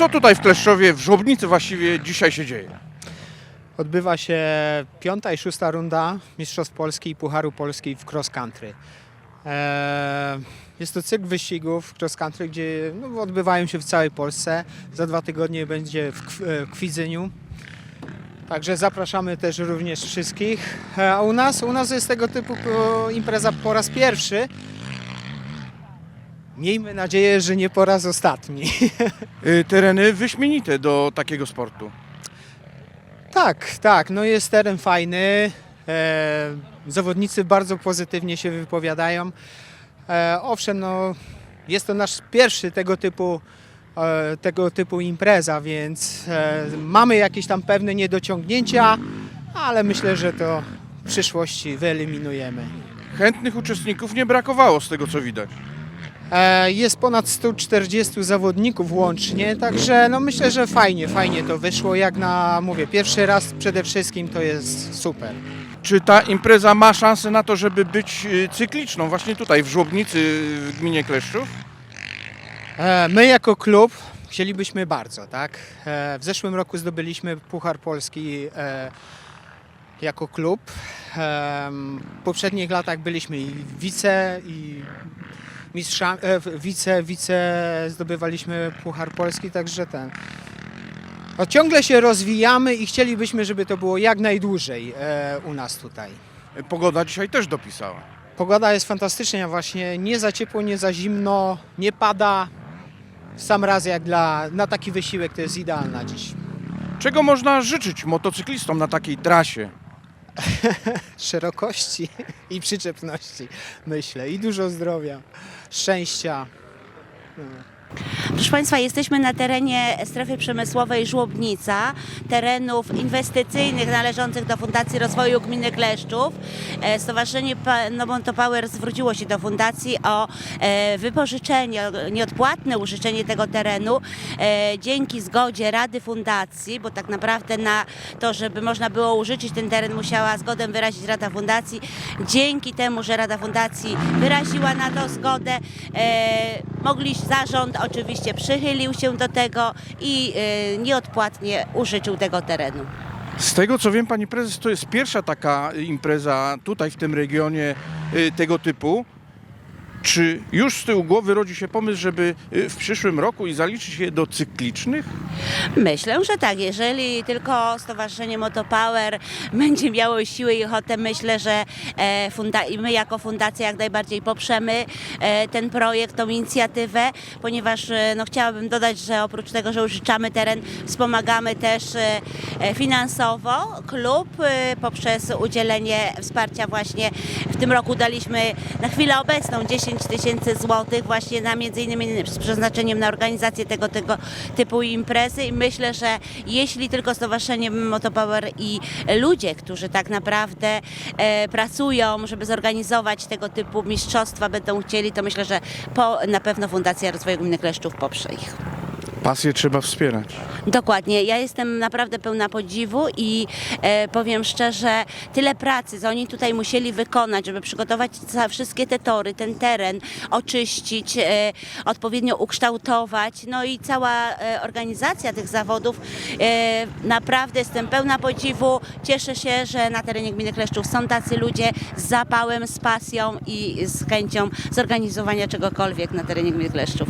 Co tutaj w Kleszczowie, w Żłobnicy właściwie dzisiaj się dzieje? Odbywa się piąta i szósta runda Mistrzostw Polski i Pucharu Polski w cross country. Eee, Jest to cykl wyścigów cross country, gdzie no, odbywają się w całej Polsce. Za dwa tygodnie będzie w e, Kwidzyniu. Także zapraszamy też również wszystkich. E, A u nas, u nas jest tego typu e, impreza po raz pierwszy. Miejmy nadzieję, że nie po raz ostatni. Y, Tereny wyśmienite do takiego sportu. Tak, tak, no jest teren fajny. E, zawodnicy bardzo pozytywnie się wypowiadają. E, owszem, no jest to nasz pierwszy tego typu, e, tego typu impreza, więc e, mamy jakieś tam pewne niedociągnięcia, ale myślę, że to w przyszłości wyeliminujemy. Chętnych uczestników nie brakowało z tego co widać. E, Jest ponad 140 zawodników łącznie, także no myślę, że fajnie, fajnie to wyszło. Jak na, mówię, pierwszy raz przede wszystkim to jest super. Czy ta impreza ma szansę na to, żeby być y, cykliczną właśnie tutaj w Żłobnicy w gminie Kleszczów? E, My jako klub chcielibyśmy bardzo, tak? E, W zeszłym roku zdobyliśmy Puchar Polski e, jako klub. W poprzednich latach byliśmy i wice, i mistrza, e, w- wice, wice zdobywaliśmy Puchar Polski, także ten. No, ciągle się rozwijamy i chcielibyśmy, żeby to było jak najdłużej e, u nas tutaj. Pogoda dzisiaj też dopisała. Pogoda jest fantastyczna, właśnie nie za ciepło, nie za zimno, nie pada. Sam raz jak dla, na taki wysiłek to jest idealna dziś. Czego można życzyć motocyklistom na takiej trasie? Szerokości i przyczepności, myślę, i dużo zdrowia, szczęścia. Proszę Państwa, jesteśmy na terenie strefy przemysłowej Żłobnica, terenów inwestycyjnych należących do Fundacji Rozwoju Gminy Kleszczów. E, Stowarzyszenie No Monto Power zwróciło się do fundacji o e, wypożyczenie, o nieodpłatne użyczenie tego terenu e, dzięki zgodzie Rady Fundacji, bo tak naprawdę na to, żeby można było użyczyć ten teren, musiała zgodę wyrazić Rada Fundacji. Dzięki temu, że Rada Fundacji wyraziła na to zgodę, mogli zarząd oczywiście przychylił się do tego i e, nieodpłatnie użyczył tego terenu. Z tego co wiem, pani prezes, to jest pierwsza taka impreza tutaj w tym regionie y, tego typu. Czy już z tyłu głowy rodzi się pomysł, żeby y, w przyszłym roku i zaliczyć je do cyklicznych? Myślę, że tak. Jeżeli tylko Stowarzyszenie Motopower będzie miało siłę i ochotę, myślę, że e, my jako fundacja jak najbardziej poprzemy e, ten projekt, tą inicjatywę, ponieważ e, no, chciałabym dodać, że oprócz tego, że użyczamy teren, wspomagamy też finansowo klub poprzez udzielenie wsparcia właśnie tym roku daliśmy na chwilę obecną 10 tysięcy złotych właśnie na między innymi z przeznaczeniem na organizację tego, tego typu imprezy i myślę, że jeśli tylko Stowarzyszenie Motopower i ludzie, którzy tak naprawdę e, pracują, żeby zorganizować tego typu mistrzostwa będą chcieli, to myślę, że po, na pewno Fundacja Rozwoju Gminy Kleszczów poprze ich. Pasję trzeba wspierać. Dokładnie. Ja jestem naprawdę pełna podziwu i e, powiem szczerze, tyle pracy, co oni tutaj musieli wykonać, żeby przygotować za wszystkie te tory, ten teren, oczyścić, e, odpowiednio ukształtować. No i cała e, organizacja tych zawodów. E, naprawdę jestem pełna podziwu. Cieszę się, że na terenie gminy Kleszczów są tacy ludzie z zapałem, z pasją i z chęcią zorganizowania czegokolwiek na terenie gminy Kleszczów.